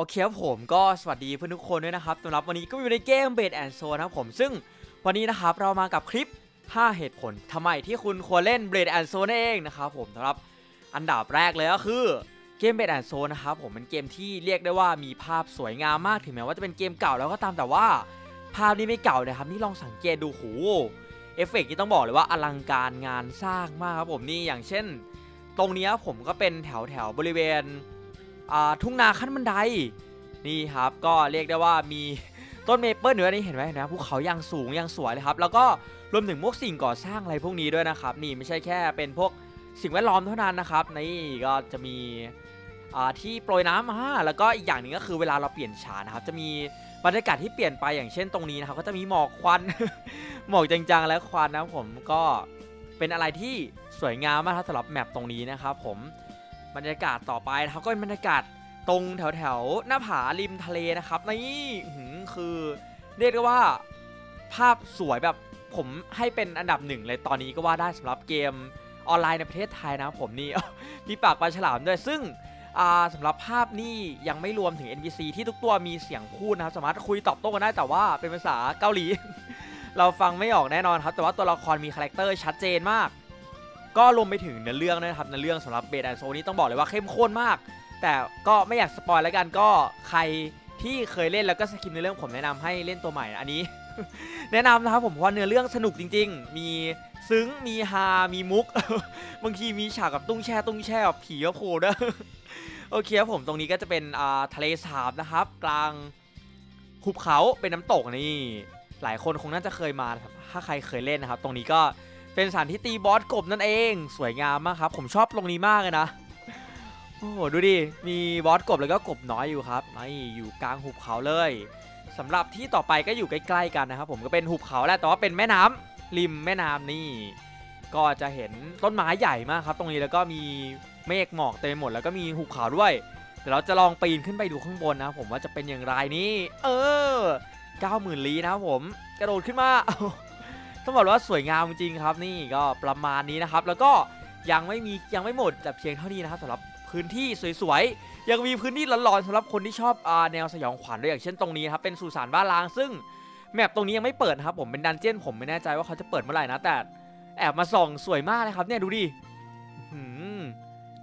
โอเคครับผมก็สวัสดีเพื่อนทุกคนด้วยนะครับสำหรับวันนี้ก็อยู่ในเกมเบดแอนโซนะครับผมซึ่งวันนี้นะครับเรามากับคลิป 5 เหตุผลทำไมที่คุณควรเล่นเบดแอนโซนั่นเองนะครับผมสำหรับอันดับแรกเลยก็คือเกมเบดแอนโซนะครับผมเป็นเกมที่เรียกได้ว่ามีภาพสวยงามมากถึงแม้ว่าจะเป็นเกมเก่าแล้วก็ตามแต่ว่า ภาพนี้ไม่เก่านะครับนี่ลองสังเกตดูโหเอฟเฟกต์นี่ต้องบอกเลยว่าอลังการงานสร้างมากครับผมนี่อย่างเช่น ตรงนี้ผมก็เป็นแถวแถวบริเวณ ทุ่งนาขั้นบันไดนี่ครับก็เรียกได้ว่ามีต้นเมเปิลเหนือนี่เห็นไหมนะภูเขายังสูงยังสวยเลยครับ แล้วก็รวมถึงพวกสิ่งก่อสร้างอะไรพวกนี้ด้วยนะครับ นี่ไม่ใช่แค่เป็นพวกสิ่งแวดล้อมเท่านั้นนะครับนี่ก็จะมีที่โปรยน้ำมาแล้วก็อีกอย่างหนึ่งก็คือเวลาเราเปลี่ยนฉากนะครับ จะมีบรรยากาศที่เปลี่ยนไปอย่างเช่นตรงนี้นะครับ ก็จะมีหมอกควันหมอกจางๆและควันนะผมก็เป็นอะไรที่สวยงามมากสำหรับแมปตรงนี้นะครับผม บรรยากาศต่อไปนะครับก็เป็นบรรยากาศตรงแถวแถวหน้าผาริมทะเลนะครับนี่คือเรียกได้ว่าภาพสวยแบบผมให้เป็นอันดับหนึ่งเลยตอนนี้ก็ว่าได้สำหรับเกมออนไลน์ในประเทศไทยนะผมนี่มีปากปลาฉลามด้วยซึ่งสำหรับภาพนี่ยังไม่รวมถึง NPC ที่ทุกตัวมีเสียงพูดนะครับ สามารถคุยตอบโต้กันได้แต่ว่าเป็นภาษาเกาหลี เราฟังไม่ออกแน่นอนครับ แต่ว่าตัวละครมีคาแรคเตอร์ชัดเจนมาก ก็รวมไปถึงเนื้อเรื่องนะครับเนื้อเรื่องสำหรับเบดแอนโซนี้ต้องบอกเลยว่าเข้มข้นมาก แต่ก็ไม่อยากสปอยแล้วกันก็ใครที่เคยเล่นแล้วก็สกิปในเรื่องผมแนะนำให้เล่นตัวใหม่อันนี้ แนะนำนะครับผมเพราะเนื้อเรื่องสนุกจริง ๆ มีซึ้งมีฮา มีมุก บางทีมีฉากกับตุ้งแช่ตุ้งแช่แบบผีก็โผล่ด้วยโอเคครับผมตรงนี้ก็จะเป็นทะเลสาบนะครับ กลางหุบเขาเป็นน้ำตกนี่หลายคนคงน่าจะเคยมาถ้าใครเคยเล่นนะครับ ตรงนี้ก็ เป็นสถานที่ตีบอสกบนั่นเอง สวยงามมากครับ ผมชอบตรงนี้มากเลยนะโอ้โหดูดิ มีบอสกบแล้วก็กบน้อยอยู่ครับนี่อยู่กลางหุบเขาเลยสำหรับที่ต่อไปก็อยู่ใกล้ๆกันนะครับผมก็เป็นหุบเขาแหละแต่ว่าเป็นแม่น้ำริมแม่น้ำนี่ ก็จะเห็นต้นไม้ใหญ่มากครับ ตรงนี้แล้วก็มีเมฆหมอกเต็มหมดแล้วก็มีหุบเขาด้วยเดี๋ยวเราจะลองปีนขึ้นไปดูข้างบนนะผมว่าจะเป็นอย่างไรนี่เออเก้าหมื่นลี้นะครับผม กระโดดขึ้นมา ต้องบอกว่าสวยงามจริงครับนี่ก็ประมาณนี้นะครับ แล้วก็ยังไม่มียังไม่หมดแต่เพียงเท่านี้นะครับสำหรับพื้นที่สวยๆ ยังมีพื้นที่หลอนๆสำหรับคนที่ชอบอแนวสยองขวัญด้วยอย่างเช่นตรงนี้ครับเป็นสุสานบ้านล้างซึ่งแมปตรงนี้ยังไม่เปิดครับผมเป็นดันเจี้ยนผมไม่แน่ใจว่าเขาจะเปิดเมื่อไหร่นะแต่แอบมาส่องสวยมากเลยครับเนี่ยดูดิ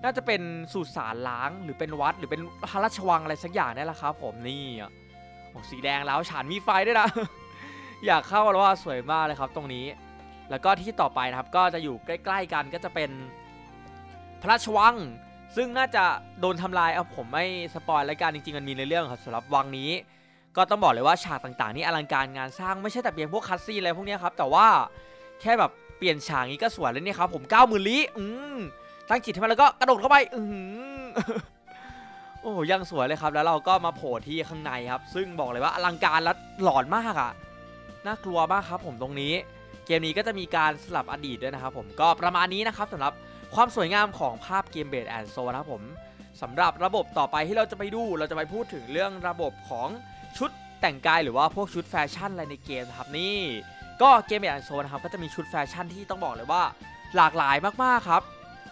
น่าจะเป็นสุสานล้างหรือเป็นวัดหรือเป็นพระราชวังอะไรสักอย่างนี่แหละครับผมนี่โอ้สีแดงแล้วฉานมีไฟด้วยนะ อยากเข้าแล้วว่าสวยมากเลยครับตรงนี้ แล้วก็ที่ต่อไปนะครับก็จะอยู่ใกล้ ๆ กันก็จะเป็นพระราชวัง ซึ่งน่าจะโดนทำลายเอาผมไม่สปอยแล้วกันจริงๆมันมีในเรื่องครับสำหรับวังนี้ ก็ต้องบอกเลยว่าฉากต่างๆนี่อลังการงานสร้างไม่ใช่แต่เพียงพวกคัสซีอะไรพวกนี้ครับแต่ว่าแค่แบบเปลี่ยนฉากนี้ก็สวยแล้วเนี่ยครับผม9ก้าหมื่นลี้อืมตั้งจิตให้มันแล้วก็กระโดดเข้าไปอืมโอ้ยังสวยเลยครับ แล้วเราก็มาโผล่ที่ข้างในครับ ซึ่งบอกเลยว่าอลังการและหลอนมากอะ น่ากลัวมากครับผมตรงนี้ เกมนี้ก็จะมีการสลับอดีตด้วยนะครับผมก็ประมาณนี้นะครับสำหรับความสวยงามของภาพเกมเบดแอนโซนะครับผมสำหรับระบบต่อไปที่เราจะไปดู เราจะไปพูดถึงเรื่องระบบของชุดแต่งกายหรือว่าพวกชุดแฟชั่นอะไรในเกมนะครับนี่ก็เกมเบดแอนโซนะครับก็จะมีชุดแฟชั่นที่ต้องบอกเลยว่าหลากหลายมากๆครับ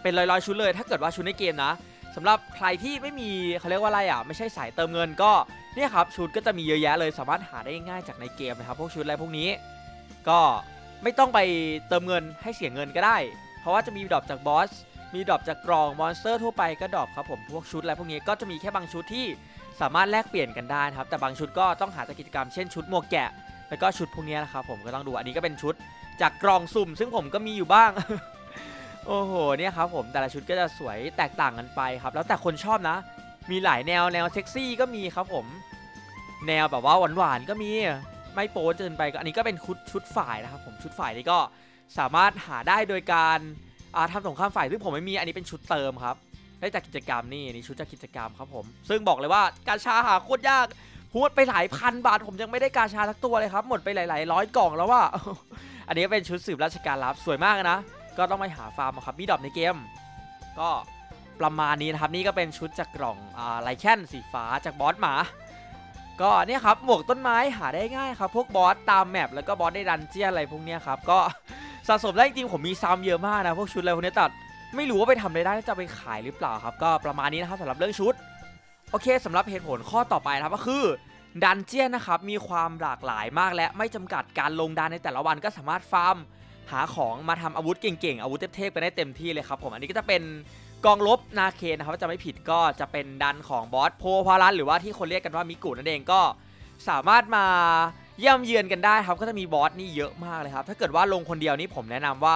เป็นร้อยๆชุดเลย ถ้าเกิดว่าชุดในเกมนะ สำหรับใครที่ไม่มีเขาเรียกว่าอะไรอะไม่ใช่สายเติมเงินก็เนี่ยครับชุดก็จะมีเยอะแยะเลยสามารถหาได้ง่ายจากในเกมนะครับพวกชุดอะไรพวกนี้ ก็ไม่ต้องไปเติมเงินให้เสียเงินก็ได้ เพราะว่าจะมีดรอปจากบอสมีดรอปจากกล่องมอนสเตอร์ทั่วไปก็ดรอปครับผมพวกชุดอะไรพวกนี้ก็จะมีแค่บางชุดที่สามารถแลกเปลี่ยนกันได้ครับแต่บางชุดก็ต้องหาจากกิจกรรมเช่นชุดหมวกแกะแล้วก็ชุดพวกนี้นะครับผมก็ต้องดูอันนี้ก็เป็นชุดจากกล่องสุ่ม ซึ่งผมก็มีอยู่บ้าง โอ้โหเนี่ยครับผมแต่ละชุดก็จะสวยแตกต่างกันไปครับ แล้วแต่คนชอบนะ มีหลายแนวแนวเซ็กซี่ก็มีครับผม แนวแบบว่าหวานๆก็มีไม่โป๊เกินไปก็อันนี้ก็เป็นชุดชุดฝ่ายนะครับผมชุดฝ่ายนี้ก็สามารถหาได้โดยการทำสงครามฝ่ายซึ่งผมไม่มีอันนี้เป็นชุดเติมครับ ได้จากกิจกรรมนี่นี่ชุดจากกิจกรรมครับผม ซึ่งบอกเลยว่าการชาหาโคตรยากพูดไปหลายพันบาท ผมยังไม่ได้กาชาทักตัวเลยครับ หมดไปหลายๆร้อยกล่องแล้วว่า อันนี้เป็นชุดสืบราชการลับสวยมากนะ ก็ต้องไปหาฟาร์มครับมีดอกในเกม ก็ประมาณนี้นะครับนี่ก็เป็นชุดจากกล่องอ่าไลแคนสีฟ้าจากบอสหมา ก็เนี่ยครับหมวกต้นไม้หาได้ง่ายครับ พวกบอสตามแมปแล้วก็บอสได้ดันเจียอะไรพวกนี้ครับก็สะสมได้จริงผมมีซ้ำเยอะมากนะพวกชุดอะไรพวกนี้ตัดไม่รู้ว่าไปทำอะไรได้จะไปขายหรือเปล่าครับ ก็ประมาณนี้นะครับสำหรับเรื่องชุด โอเคสำหรับเหตุผลข้อต่อไปนะครับก็คือดันเจียนนะครับมีความหลากหลายมากและไม่จำกัดการลงดันในแต่ละวันก็สามารถฟาร์ม หาของมาทำอาวุธเก่งๆ อาวุธเทพๆไปได้เต็มที่เลยครับผม อันนี้ก็จะเป็นกองลบนาเคนนะครับจะไม่ผิดก็จะเป็นดันของบอสโพพารันหรือว่าที่คนเรียกกันว่ามิกุนั่นเองก็สามารถมาเยี่ยมเยือนกันได้ครับก็จะมีบอสนี่เยอะมากเลยครับ ถ้าเกิดว่าลงคนเดียวนี่ผมแนะนำว่า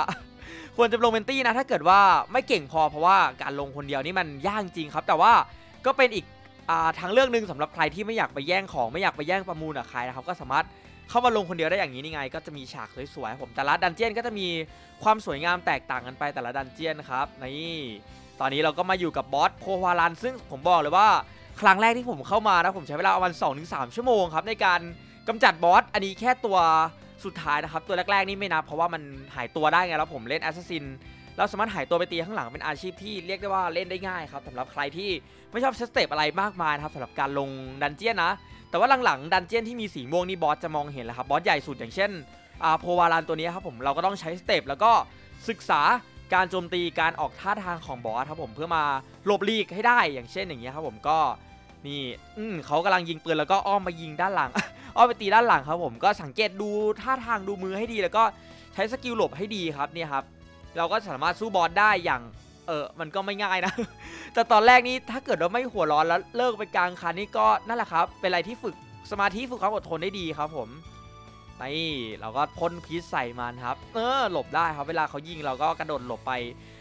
ควรจะลงเป็นตี้นะ ถ้าเกิดว่าไม่เก่งพอเพราะว่าการลงคนเดียวนี่มันยากจริงครับ แต่ว่าก็เป็นอีกทางเรื่องหนึ่งสำหรับใครที่ไม่อยากไปแย่งของไม่อยากไปแย่งประมูลกับใครนะครับก็สามารถ เข้ามาลงคนเดียวได้อย่างนี้นี่ไง ก็จะมีฉากสวยๆผมแต่ละดันเจียนก็จะมีความสวยงามแตกต่างกันไปแต่ละดันเจียนครับนี่ตอนนี้เราก็มาอยู่กับบอสโพวารันซึ่งผมบอกเลยว่าครั้งแรกที่ผมเข้ามานะผมใช้เวลาประมาณ2-3 ชั่วโมงครับในการกำจัดบอสอันนี้แค่ตัวสุดท้ายนะครับ ตัวแรกๆนี่ไม่นับเพราะว่ามันหายตัวได้ไงแล้วผมเล่นแอสซัสซิน เราสามารถหายตัวไปตีข้างหลังเป็นอาชีพที่เรียกได้ว่าเล่นได้ง่ายครับสำหรับใครที่ไม่ชอบสเต็ปอะไรมากมายนะครับสำหรับการลงดันเจียนนะ แต่ว่าหลังๆดันเจียนที่มีสีม่วงนี่บอสจะมองเห็นแล้วครับบอสใหญ่สุดอย่างเช่นอาโพวารันตัวนี้ครับผมเราก็ต้องใช้สเต็ปแล้วก็ศึกษาการโจมตีการออกท่าทางของบอสครับผมเพื่อมาหลบลีกให้ได้อย่างเช่นอย่างเงี้ยครับผมก็นี่อืมเขากำลังยิงปืนแล้วก็อ้อมมายิงด้านหลังอ้อมไปตีด้านหลังครับผมก็สังเกตดูท่าทางดูมือให้ดีแล้วก็ใช้สกิลหลบให้ดีครับเนี่ยครับ เราก็สามารถสู้บอสได้อย่างเออมันก็ไม่ง่ายนะ แต่ตอนแรกนี้ถ้าเกิดว่าไม่หัวร้อนแล้วเลิกไปกลางคันนี่ก็นั่นแหละครับ เป็นอะไรที่ฝึกสมาธิฝึกความอดทนได้ดีครับผมนี่เราก็พ่นพิษใส่มันครับ เออหลบได้ครับ เวลาเขายิงเราก็กระโดดหลบไป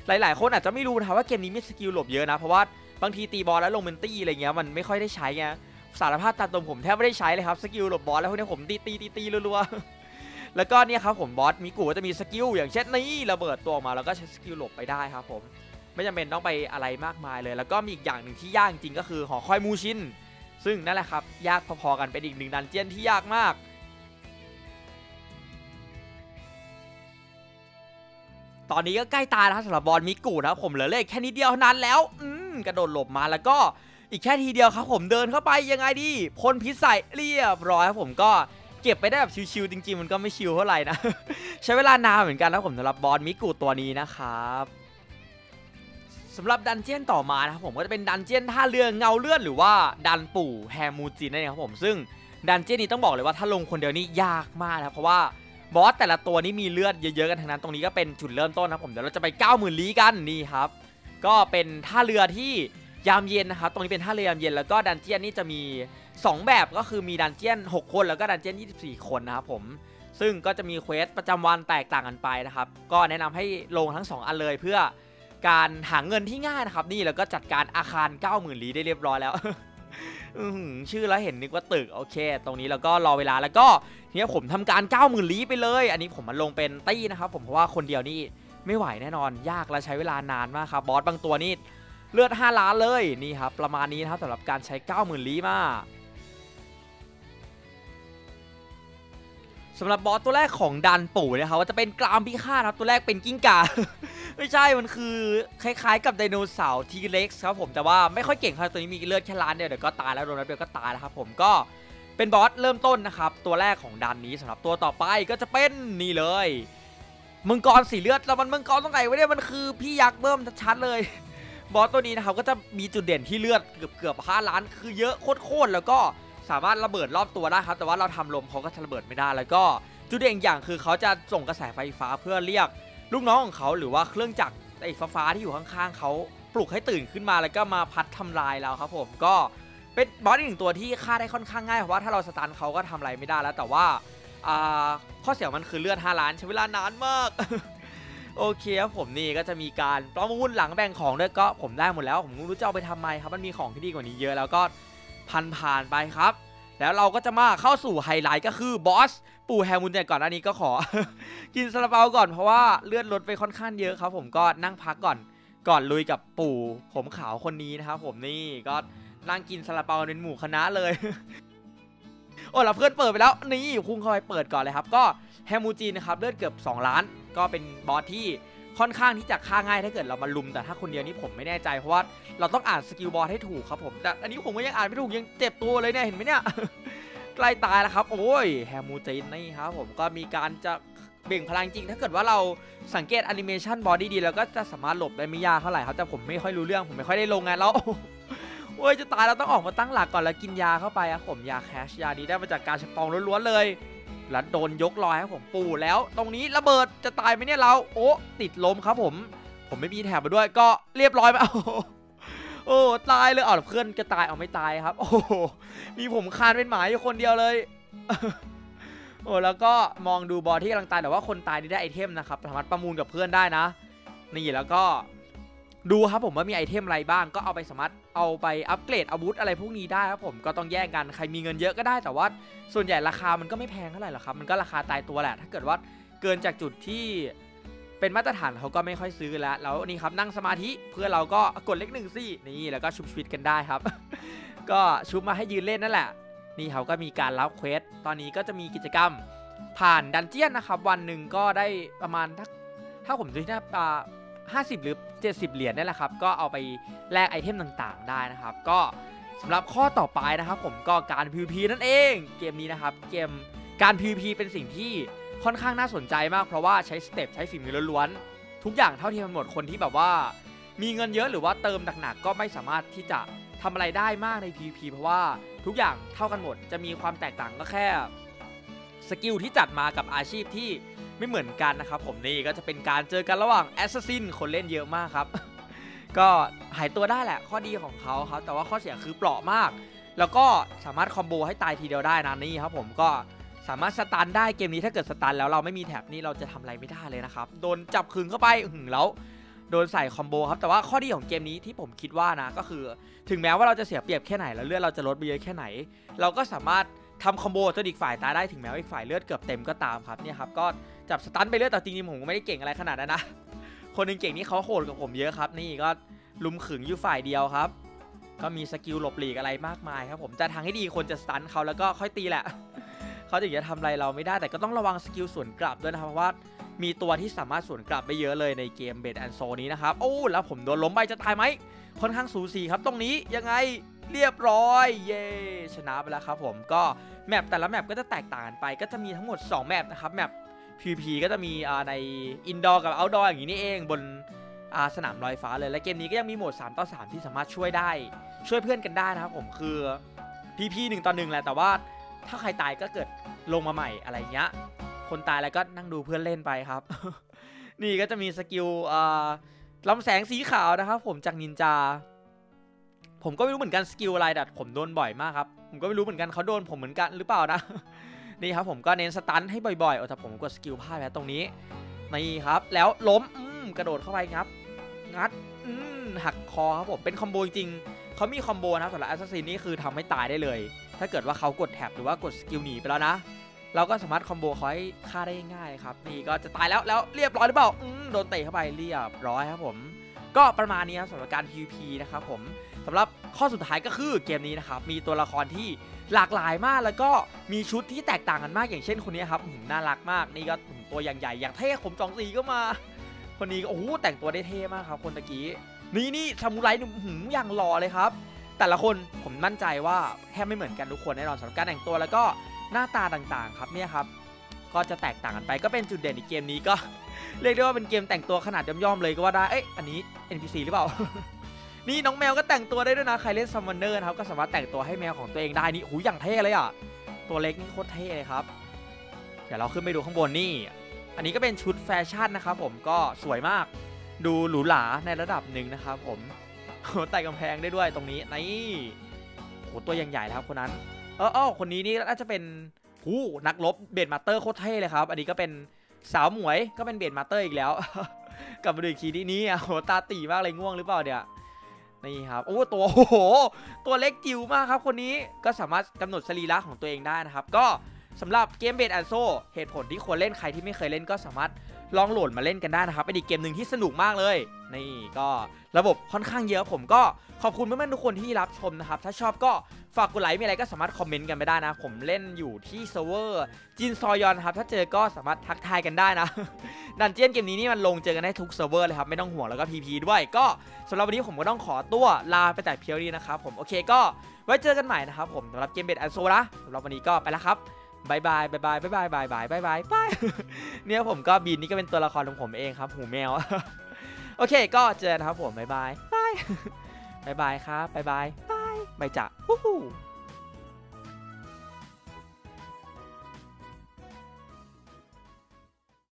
หลาย ๆ คนอาจจะไม่รู้นะครับว่าเกมนี้มีสกิลหลบเยอะนะ เพราะว่าบางทีตีบอลแล้วลงเป็นตี้อะไรเงี้ยมันไม่ค่อยได้ใช้ไงสารภาพตามตรงผมแทบไม่ได้ใช้เลยครับสกิลหลบบอสแล้วพวกนี้ผมตีตีตีตีรัวๆ แล้วก็เนี่ยครับผมบอสมิกูก็จะมีสกิลอย่างเช่นนี่ระเบิดตัวออกมาแล้วก็ใช้สกิลหลบไปได้ครับผมไม่จำเป็นต้องไปอะไรมากมายเลย แล้วก็มีอีกอย่างหนึ่งที่ยากจริงก็คือหอคอยมูชินซึ่งนั่นแหละครับ ยากพอๆกันเป็นอีกหนึ่งดันเจียนที่ยากมากตอนนี้ก็ใกล้ตายแล้วสำหรับบอลมิกูนะครับผมเหลือเลขแค่นิดเดียวเท่านั้นแล้ว อืมกระโดดหลบมาแล้วก็อีกแค่ทีเดียวครับผมเดินเข้าไปยังไงดีพ่นพิษใส่เรียบร้อยครับผมก็ เก็บไปได้แบบชิวๆจริงๆ มันก็ไม่ชิวเท่าไหร่นะ ใช้เวลานานเหมือนกันนะผมสำหรับบอลมิกูตัวนี้นะครับสำหรับดันเจียนต่อมานะครับผมก็จะเป็นดันเจียนท่าเรือเงาเลือดหรือว่าดันปู่แฮมูจินนั่นเองครับผมซึ่งดันเจียนนี้ต้องบอกเลยว่าถ้าลงคนเดียวนี่ยากมากนะเพราะว่าบอสแต่ละตัวนี้มีเลือดเยอะๆกันทั้งนั้นตรงนี้ก็เป็นจุดเริ่มต้นนะผมเดี๋ยวเราจะไป 9 0,000ลี้กันนี่ครับ ก็เป็นท่าเรือที่ ยามเย็นนะครับ ตรงนี้เป็นท่าเรือยามเย็นแล้วก็ดันเจียนนี่จะมี 2 แบบก็คือมีดันเจียน 6 คนแล้วก็ดันเจียน 24 คนนะครับผมซึ่งก็จะมีเควสประจำวันแตกต่างกันไปนะครับ ก็แนะนำให้ลงทั้ง 2 อันเลยเพื่อการหาเงินที่ง่ายนะครับ นี่แล้วก็จัดการอาคาร 90,000ลีได้เรียบร้อยแล้วชื่อแล้วเห็นนึกว่าตึกโอเค ตรงนี้แล้วก็รอเวลาแล้วก็เนี่ยผมทำการ 90,000ลีไปเลย อันนี้ผมมันลงเป็นตี้นะครับ ผมเพราะว่าคนเดียวนี่ไม่ไหวแน่นอน ยากและใช้เวลานานมากครับบอสบางตัวนี่ เลือด 5 ล้านเลยนี่ครับประมาณนี้นะครับสำหรับการใช้ 90,000 ลี้มาสำหรับบอสตัวแรกของดันปู่นะครับว่าจะเป็นกรามพิฆาตครับตัวแรกเป็นกิ้งก่าไม่ใช่มันคือคล้ายๆ กับไดโนเสาร์ทีเล็กซ์ครับผมแต่ว่าไม่ค่อยเก่งครับตัวนี้มีเลือดแค่ล้านเดียวเดี๋ยวก็ตายแล้วโดนนัดเดียวก็ตายแล้วครับผมก็เป็นบอสเริ่มต้นนะครับตัวแรกของดันนี้สำหรับตัวต่อไปก็จะเป็นนี่เลยมังกรสีเลือดแล้วมันมังกรตรงไหนวะเนี่ยมันคือพี่ยักษ์เบิ่มชัดเลย บอสตัวนี้นะครับก็จะมีจุดเด่นที่เลือดเกือบเกือบห้าล้าน คือเยอะโคตรๆแล้วก็สามารถระเบิดรอบตัวได้ครับ แต่ว่าเราทำลมเขาก็จะระเบิดไม่ได้ แล้วก็จุดเด่นอย่างคือเขาจะส่งกระแสไฟฟ้าเพื่อเรียกลูกน้องของเขาหรือว่าเครื่องจักรไอ้ฟ้าที่อยู่ข้างๆเขาปลุกให้ตื่นขึ้นมาแล้วก็มาพัดทำลายเราครับผมก็เป็นบอสอีกหนึ่งตัวที่ฆ่าได้ค่อนข้างง่ายเพราะว่าถ้าเราสตันเขาก็ทำอะไรไม่ได้แล้ว แต่ว่าข้อเสียมันคือเลือด5ล้านใช้เวลานานมาก โอเคครับผมนี่ก็จะมีการประมูลหลังแบ่งของด้วยก็ผมได้หมดแล้วผมรู้จะเอาไปทำไมครับมันมีของที่ดีกว่านี้เยอะแล้วก็พันผ่านไปครับ แล้วเราก็จะมาเข้าสู่ไฮไลท์ก็คือบอสปู่แฮมุนแต่ก่อนอันนี้ก็ขอ กินซาลาเปาก่อนเพราะว่าเลือดลดไปค่อนข้างเยอะครับ ผมก็นั่งพักก่อนก่อนลุยกับปู่ผมขาวคนนี้นะครับผมนี่ก็นั่งกินซาลาเปาเป็นหมู่คณะเลยโอ้เราเพื่อนเปิดไปแล้วนี่พุ่งเข้าไปเปิดก่อนเลยครับ ก็แฮมูจีนะครับเลือดเกือบ 2 ล้าน ก็เป็นบอสที่ค่อนข้างที่จะฆ่าง่ายถ้าเกิดเรามาลุมแต่ถ้าคนเดียวนี่ผมไม่แน่ใจเพราะว่าเราต้องอ่านสกิลบอสให้ถูกครับผมแต่อันนี้ผมก็ยังอ่านไม่ถูกยังเจ็บตัวเลยเนี่ยเห็นไหมเนี่ยใกล้ตายแล้วครับโอ้ยแฮมูจีนนี่ครับผมก็มีการจะเบ่งพลังจริง ถ้าเกิดว่าเราสังเกตแอนิเมชันบอดี้ดีแล้วก็จะสามารถหลบได้ไม่ยากเท่าไหร่ครับแต่ผมไม่ค่อยรู้เรื่องผมไม่ค่อยได้ลงงานแล้วโอ้ยจะตายแล้วต้องออกมาตั้งหลักก่อนแล้วกินยาเข้าไปครับผมยาแคชยานี้ได้มาจากการสปองล้วนๆเลย แล้วโดนยกลอยครับผมปูแล้ว ตรงนี้ระเบิดจะตายไหมเนี่ยเรา โอ้ติดลมครับผม ผมไม่มีแถบมาด้วยก็เรียบร้อยไปโอ้โอ้ตายเลยเอาเพื่อนจะตายเอาไม่ตายครับ โอ้โหมีผมคานเป็นหมาอยู่คนเดียวเลยโอ้แล้วก็มองดูบอลที่กำลังตายแต่ว่าคนตายนี่ได้ไอเทมนะครับสามารถประมูลกับเพื่อนได้นะ นี่แล้วก็ ดูครับผมว่ามีไอเทมอะไรบ้างก็เอาไปสามารถเอาไปอัปเกรดอาวุธอะไรพวกนี้ได้ครับผมก็ต้องแย่งกันใครมีเงินเยอะก็ได้แต่ว่า ส่วนใหญ่ราคามันก็ไม่แพงเท่าไหร่หรอกครับมันก็ราคาตายตัวแหละ ถ้าเกิดว่าเกินจากจุดที่เป็นมาตรฐานเขาก็ไม่ค่อยซื้อแล้วแล้วนี่ครับนั่งสมาธิเพื่อเราก็กดเลขหนึ่งสินี่แล้วก็ชุบชีวิตกันได้ครับ ก็ชุบมาให้ยืนเล่นนั่นแหละ นี่เขาก็มีการรับเควสตอนนี้ก็จะมีกิจกรรมผ่านดันเจียนนะครับ วันหนึ่งก็ได้ประมาณถ้าถ้าผมดูที่หน้า อ่าห้าสิบหรือ 70 เหรียญนี่แหละครับ ก็เอาไปแลกไอเทมต่างๆ ได้นะครับ ก็สำหรับข้อต่อไปนะครับผมก็การ PVP นั่นเอง เกมนี้นะครับ เกมการ PVP เป็นสิ่งที่ค่อนข้างน่าสนใจมาก เพราะว่าใช้สเต็ปใช้ฝีมือล้วนๆ ทุกอย่างเท่าเทียมกันหมดคนที่แบบว่า มีเงินเยอะหรือว่าเติมหนักๆก็ไม่สามารถที่จะทำอะไรได้มากใน PVP เพราะว่าทุกอย่างเท่ากันหมด จะมีความแตกต่างก็แค่สกิลที่จัดมากับอาชีพที่ ไม่เหมือนกันนะครับผมนี่ก็จะเป็นการเจอกันระหว่างแอสซัสซินคนเล่นเยอะมากครับ ก็หายตัวได้แหละข้อดีของเขาครับแต่ว่าข้อเสียคือเปราะมาก แล้วก็สามารถคอมโบให้ตายทีเดียวได้นะนี่ครับผมก็สามารถสตันได้เกมนี้ถ้าเกิดสตันแล้วเราไม่มีแท็บนี่เราจะทำอะไรไม่ได้เลยนะครับโดนจับคึงเข้าไปหือแล้วโดนใส่คอมโบครับแต่ว่าข้อดีของเกมนี้ที่ผมคิดว่านะก็คือ ถึงแม้ว่าเราจะเสียเปรียบแค่ไหนแล้วเลือดเราจะลดไปเยอะแค่ไหน เราก็สามารถ ทำคอมโบจนอีกฝ่ายตายได้ถึงแม้ว่าอีกฝ่ายเลือดเกือบเต็มก็ตามครับเนี่ยครับก็จับสตันไปเรื่อยแต่จริงๆผมก็ไม่ได้เก่งอะไรขนาดนั้นนะคนหนึงเก่งนี่เขาโหดกว่าผมเยอะครับ นี่ก็ลุมขึงอยู่ฝ่ายเดียวครับ ก็มีสกิลหลบหลีกอะไรมากมายครับผมจะทางให้ดีคนจะสตันเขาแล้วก็ค่อยตีแหละเขาถึงจะทำอะไรเราไม่ได้แต่ก็ต้องระวังสกิลสวนกลับด้วยนะครับเพราะว่ามีตัวที่สามารถสวนกลับได้เยอะเลยในเกมเบดแอนโซนี้นะครับโอ้แล้วผมโดนล้มไปจะตายไหมค่อนข้างสูสีครับตรงนี้ยังไง เรียบร้อย เย้ชนะไปแล้วครับผมก็แมปแต่ละแมปก็จะแตกต่างกันไป ก็จะมีทั้งหมด 2 แมปนะครับแมป PVP ก็จะมีในอินดอร์กับเอาท์ดอร์อย่างนี้นี่เองบนสนามลอยฟ้าเลยและเกมนี้ก็ยังมีโหมด 3 ต่อ 3 ที่สามารถช่วยได้ ช่วยเพื่อนกันได้นะครับผมคือ PP 1ต่อ1แหละแต่ว่าถ้าใครตายก็เกิดลงมาใหม่อะไรเงี้ยคนตายแล้วก็นั่งดูเพื่อนเล่นไปครับ นี่ก็จะมีสกิลลำแสงสีขาวนะครับผมจากนินจา ผมก็ไม่รู้เหมือนกันสกิลอะไรแต่ผมโดนบ่อยมากครับ ผมก็ไม่รู้เหมือนกันเขาโดนผมเหมือนกันหรือเปล่านะ นี่ครับผมก็เน้นสตันให้บ่อยๆโอ้แต่ผมกดสกิลพลาดแล้วตรงนี้ นี่ครับ แล้วล้มอืมกระโดดเข้าไปงับ งัดอืมหักคอครับผม เป็นคอมโบจริงเขามีคอมโบนะครับสำหรับแอสซัสซินนี่คือทำให้ตายได้เลย ถ้าเกิดว่าเขากดแท็บหรือว่ากดสกิลหนีไปแล้วนะ เราก็สามารถคอมโบเขาให้ฆ่าได้ง่ายครับ นี่ก็จะตายแล้วแล้วเรียบร้อยหรือเปล่าอืมโดนเตะเข้าไปเรียบร้อยครับผม ก็ประมาณนี้ครับสำหรับการ PVP นะครับผม สำหรับข้อสุดท้ายก็คือเกมนี้นะครับมีตัวละครที่หลากหลายมากแล้วก็มีชุดที่แตกต่างกันมากอย่างเช่นคนนี้ครับหือน่ารักมากนี่ก็ตัวอย่างใหญ่อย่างเท่ผมจองสีก็มา คนนี้ก็โอ้โหแต่งตัวได้เท่มากครับคนตะกี้นี่นี่ซามูไรหนุ่มหืมอย่างหล่อเลยครับ แต่ละคนผมมั่นใจว่าแทบไม่เหมือนกันทุกคนแน่นอนสำหรับการแต่งตัวแล้วก็หน้าตาต่างๆ ครับเนี่ยครับก็จะแตกต่างกันไปก็เป็นจุดเด่นในเกมนี้ก็ เรียกได้ว่าเป็นเกมแต่งตัวขนาดย่อมๆเลยก็ว่าได้เอ้ยอันนี้ NPC หรือเปล่า นี่น้องแมวก็แต่งตัวได้ด้วยนะ ใครเล่นซัมมอนเนอร์ครับก็สามารถแต่งตัวให้แมวของตัวเองได้นี่หูอย่างเท่เลยอะ ตัวเล็กนี่โคตรเท่เลยครับ เดี๋ยวเราขึ้นไปดูข้างบนนี่ อันนี้ก็เป็นชุดแฟชั่นนะครับผมก็สวยมาก ดูหรูหราในระดับหนึ่งนะครับผมไต่กำแพงได้ด้วยตรงนี้นี่โหตัวยังใหญ่แล้วครับคนนั้น เออเออคนนี้นี่น่าจะเป็นหูนักรบเบดมาเตอร์โคตรเท่เลยครับ อันนี้ก็เป็นสาวหมวยก็เป็นเบดมาเตอร์อีกแล้ว กลับมาดูอีกทีที่นี้อ่โหตาตีมากเลยง่วงหรือเปล่าเนี่ย นี่ครับโอ้ตัวโอ้โหตัวเล็กจิ๋วมากครับคนนี้ก็สามารถกำหนดสรีระของตัวเองได้นะครับ ก็สำหรับเกมเบดแอนโซเหตุผลที่ควรเล่นใครที่ไม่เคยเล่นก็สามารถลองโหลดมาเล่นกันได้นะครับเป็นอีกเกมหนึ่งที่สนุกมากเลย นี่ก็ระบบค่อนข้างเยอะผมก็ขอบคุณเพื่อนๆทุกคนที่รับชมนะครับ ถ้าชอบก็ฝากกดไลค์มีอะไรก็สามารถคอมเมนต์กันไปได้นะ ผมเล่นอยู่ที่เซิร์ฟเวอร์จินซอยอนครับ ถ้าเจอก็สามารถทักทายกันได้นะ ดันเจียนเกมนี้นี่มันลงเจอกันได้ทุกเซิร์ฟเวอร์เลยครับไม่ต้องห่วงแล้วก็ PP ด้วย ก็สำหรับวันนี้ผมก็ต้องขอตัวลาไปแต่เพียวนี้นะครับผมโอเคก็ไว้เจอกันใหม่นะครับผมสำหรับเกมเบดแอนโซนะสำหรับวันนี้ก็ไปแล้วครับบายบายบายบายบายบายบายบายบายบายบายเนี่ยผมก็บีนนี่ก็เป็นตัวละครของผมเองครับ หูแมว โอเค ก็เจอกันครับผมบายบายบายบายบายครับบายบายบายไปจ้ะฮู้